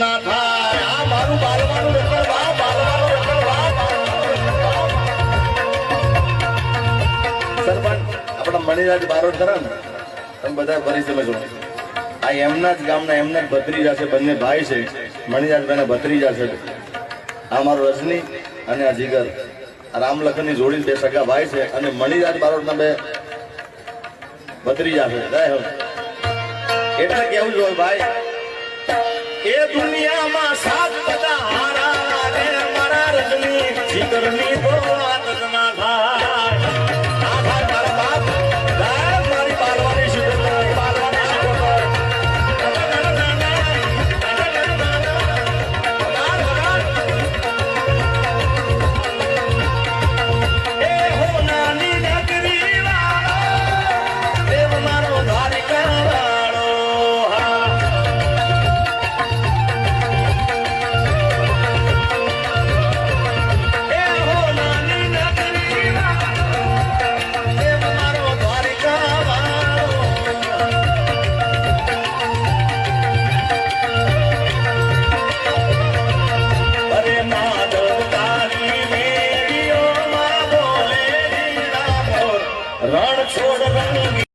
ના થાય આ મારું બારવાનું રખડ આપણા મણિરાજ બારોટ ખરા ને તમે બધા ફરી સમજો આ એમના જ ગામના એમના જ ભત્રીજા છે બંને ભાઈ છે મણિરાજભાઈના ભત્રીજા છે આ મારો રજની અને આ જીગર રામલખનની જોડી બે સગા ભાઈ છે અને મણિરાજ બારોટના બે ભત્રીજા છે એટલે કેવું જોઈએ ભાઈ દુનિયામાં સાત બધા હારા રે મારા રજની જીગરની તો રણ છોડ